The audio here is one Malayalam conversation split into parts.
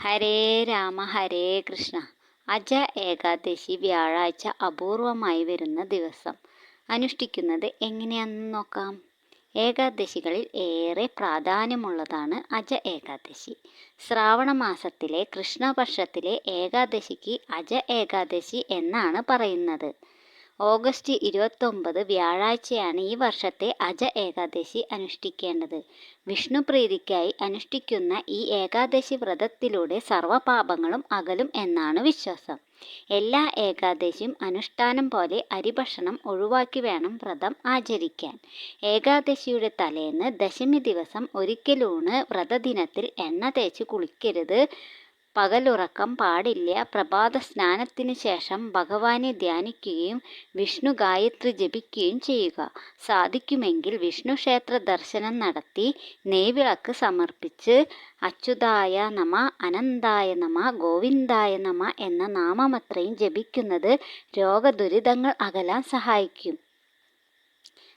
ഹരേ രാമ ഹരേ കൃഷ്ണ. അജ ഏകാദശി വ്യാഴാഴ്ച അപൂർവമായി വരുന്ന ദിവസം. അനുഷ്ഠിക്കുന്നത് എങ്ങനെയാണെന്ന് നോക്കാം. ഏകാദശികളിൽ ഏറെ പ്രാധാന്യമുള്ളതാണ് അജ ഏകാദശി. ശ്രാവണ മാസത്തിലെ കൃഷ്ണപക്ഷത്തിലെ ഏകാദശിക്ക് അജ ഏകാദശി എന്നാണ് പറയുന്നത്. ഓഗസ്റ്റ് ഇരുപത്തൊമ്പത് വ്യാഴാഴ്ചയാണ് ഈ വർഷത്തെ അജ ഏകാദശി അനുഷ്ഠിക്കേണ്ടത്. വിഷ്ണു പ്രീതിക്കായി അനുഷ്ഠിക്കുന്ന ഈ ഏകാദശി വ്രതത്തിലൂടെ സർവപാപങ്ങളും അകലും എന്നാണ് വിശ്വാസം. എല്ലാ ഏകാദശിയും അനുഷ്ഠാനം പോലെ അരിഭക്ഷണം ഒഴിവാക്കി വേണം വ്രതം ആചരിക്കാൻ. ഏകാദശിയുടെ തലേന്ന് ദശമി ദിവസം ഒരിക്കലൂണ് വ്രതദിനത്തിൽ എണ്ണ തേച്ച് കുളിക്കരുത്. പകലുറക്കം പാടില്ല. പ്രഭാത സ്നാനത്തിനു ശേഷം ഭഗവാനെ ധ്യാനിക്കുകയും വിഷ്ണു ഗായത്രി ജപിക്കുകയും ചെയ്യുക. സാധിക്കുമെങ്കിൽ വിഷ്ണു ക്ഷേത്ര ദർശനം നടത്തി നെയ്വിളക്ക് സമർപ്പിച്ച് അച്യുതായ നമ അനന്തായ നമ ഗോവിന്ദായ നമ എന്ന നാമമത്രയും ജപിക്കുന്നത് രോഗദുരിതങ്ങൾ അകലാൻ സഹായിക്കും.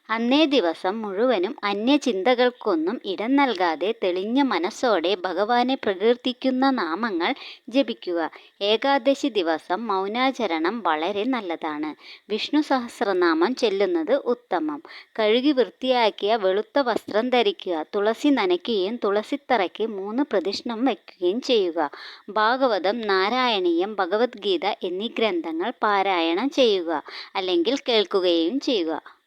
അന്നേ ദിവസം മുഴുവനും അന്യചിന്തകൾക്കൊന്നും ഇടം നൽകാതെ തെളിഞ്ഞ മനസ്സോടെ ഭഗവാനെ പ്രകീർത്തിക്കുന്ന നാമങ്ങൾ ജപിക്കുക. ഏകാദശി ദിവസം മൗനാചരണം വളരെ നല്ലതാണ്. വിഷ്ണു സഹസ്രനാമം ചെല്ലുന്നത് ഉത്തമം. കഴുകി വൃത്തിയാക്കിയ വെളുത്ത വസ്ത്രം ധരിക്കുക തുളസി നനയ്ക്കുകയും തുളസിത്തറയ്ക്ക് മൂന്ന് പ്രതിഷ്ഠം വയ്ക്കുകയും ചെയ്യുക. ഭാഗവതം നാരായണീയം ഭഗവത്ഗീത എന്നീ ഗ്രന്ഥങ്ങൾ പാരായണം ചെയ്യുക അല്ലെങ്കിൽ കേൾക്കുകയും ചെയ്യുക.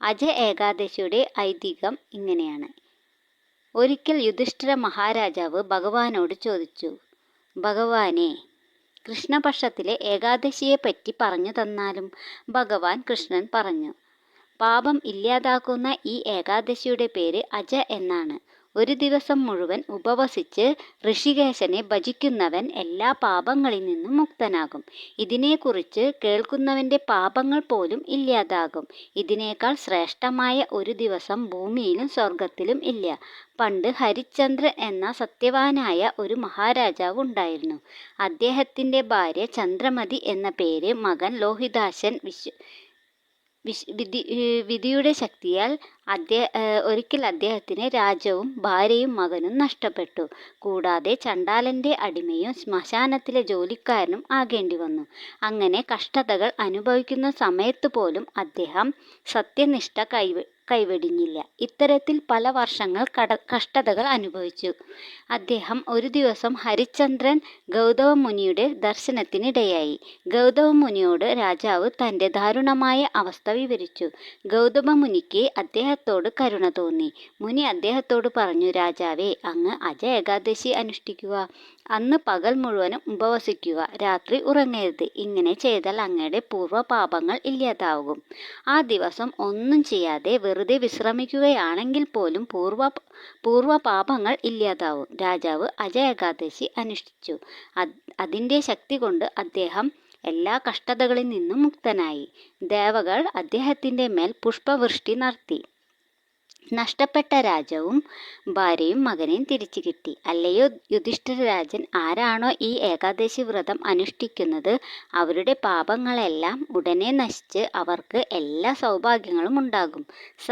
അജ ഏകാദശിയുടെ ഐതിഹ്യം ഇങ്ങനെയാണ്. ഒരിക്കൽ യുധിഷ്ഠിര മഹാരാജാവ് ഭഗവാനോട് ചോദിച്ചു ഭഗവാനെ കൃഷ്ണപക്ഷത്തിലെ ഏകാദശിയെപ്പറ്റി പറഞ്ഞു തന്നാലും? ഭഗവാൻ കൃഷ്ണൻ പറഞ്ഞു പാപം ഇല്ലാതാക്കുന്ന ഈ ഏകാദശിയുടെ പേര് അജ എന്നാണ്. ഒരു ദിവസം മുഴുവൻ ഉപവസിച്ച് ഋഷികേശനെ ഭജിക്കുന്നവൻ എല്ലാ പാപങ്ങളിൽ നിന്നും മുക്തനാകും. ഇതിനെക്കുറിച്ച് കേൾക്കുന്നവന്റെ പാപങ്ങൾ പോലും ഇല്ലാതാകും. ഇതിനേക്കാൾ ശ്രേഷ്ഠമായ ഒരു ദിവസം ഭൂമിയിലും സ്വർഗത്തിലും ഇല്ല. പണ്ട് ഹരിചന്ദ്രൻ എന്ന സത്യവാനായ ഒരു മഹാരാജാവ് ഉണ്ടായിരുന്നു. അദ്ദേഹത്തിന്റെ ഭാര്യ ചന്ദ്രമതി എന്ന പേര് മകൻ ലോഹിതാശൻ വിശ്വ വിശ് വിധി വിധിയുടെ ശക്തിയാൽ അദ്ദേഹ ഒരിക്കൽ അദ്ദേഹത്തിന് രാജവും ഭാര്യയും മകനും നഷ്ടപ്പെട്ടു. കൂടാതെ ചണ്ടാലന്റെ അടിമയും ശ്മശാനത്തിലെ ജോലിക്കാരനും ആകേണ്ടി വന്നു. അങ്ങനെ കഷ്ടതകൾ അനുഭവിക്കുന്ന സമയത്ത് പോലും അദ്ദേഹം സത്യനിഷ്ഠ കൈവ കൈവെടിഞ്ഞില്ല. ഇത്തരത്തിൽ പല വർഷങ്ങൾ കട കഷ്ടതകൾ അനുഭവിച്ചു. അദ്ദേഹം ഒരു ദിവസം ഹരിചന്ദ്രൻ ഗൗതമ മുനിയുടെ ദർശനത്തിനിടയായി. ഗൗതമ മുനിയോട് രാജാവ് തന്റെ ദാരുണമായ അവസ്ഥ വിവരിച്ചു. ഗൗതമ മുനിക്ക് അദ്ദേഹത്തോട് കരുണ തോന്നി. മുനി അദ്ദേഹത്തോട് പറഞ്ഞു രാജാവേ അങ്ങ് അജ ഏകാദശി അനുഷ്ഠിക്കുക. അന്ന് പകൽ മുഴുവനും ഉപവസിക്കുക. രാത്രി ഉറങ്ങരുത്. ഇങ്ങനെ ചെയ്താൽ അങ്ങയുടെ പൂർവ പാപങ്ങൾ ഇല്ലാതാവും ആ ദിവസം ഒന്നും ചെയ്യാതെ വെറുതെ വിശ്രമിക്കുകയാണെങ്കിൽ പോലും പൂർവ പൂർവ പാപങ്ങൾ ഇല്ലാതാവും. രാജാവ് അജയകാദശി അനുഷ്ഠിച്ചു. അതിന്റെ ശക്തി കൊണ്ട് അദ്ദേഹം എല്ലാ കഷ്ടതകളിൽ നിന്നും മുക്തനായി. ദേവകൾ അദ്ദേഹത്തിന്റെ മേൽ പുഷ്പവൃഷ്ടി നടത്തി. നഷ്ടപ്പെട്ട രാജാവും ഭാര്യയും മകനെയും തിരിച്ചു കിട്ടി. അല്ലയോ യുധിഷ്ഠിര രാജൻ ആരാണോ ഈ ഏകാദശി വ്രതം അനുഷ്ഠിക്കുന്നത്? അവരുടെ പാപങ്ങളെല്ലാം ഉടനെ നശിച്ച് അവർക്ക് എല്ലാ സൗഭാഗ്യങ്ങളും ഉണ്ടാകും.